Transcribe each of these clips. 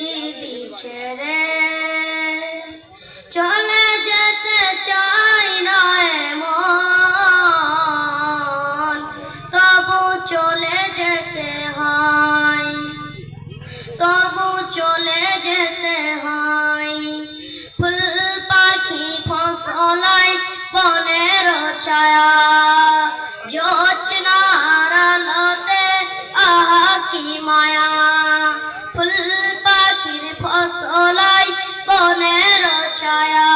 পৃথিবী ছেড়ে চলে যেতে চাই না মন তবু চলে যেতে হয়। তবু চলে যেতে হয়। ফুল পাখি ফসলাই বনের ছায়া জোচনার আলোতে আহা কি মায়া। ফুল ফসলাই বনের ছায়া।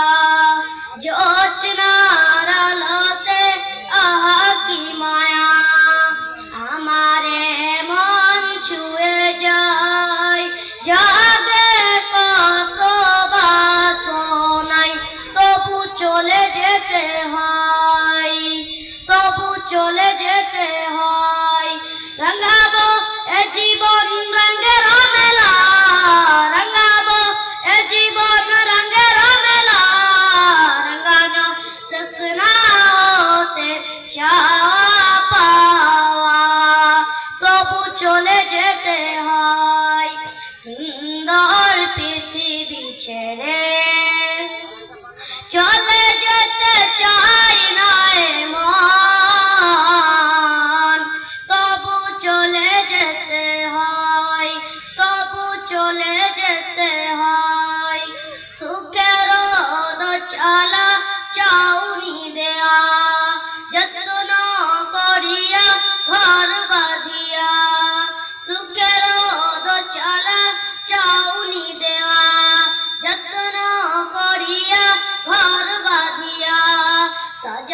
জোচনার আলোতে আহা কি মায়া। আমারে মন ছুঁয়ে যায়। জাগে কত বাসনাই, তবু চলে যেতে হয়। তবু চলে যেতে হয়। রঙাবো এ জীবন রঙের হয় সুন্দর পৃথিবী ছেড়ে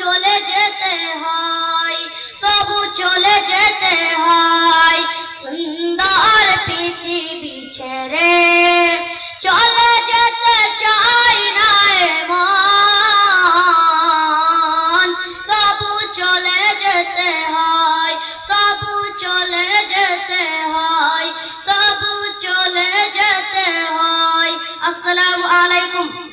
চলে যেতে হয়, তবু চলে যেতে হয়। সুন্দর পৃথিবী ছেড়ে চলে যেতে চাই না মন তবু চলে যেতে হয়, তবু চলে যেতে হয়, তবু চলে যেতে হয়। আসসালামু আলাইকুম।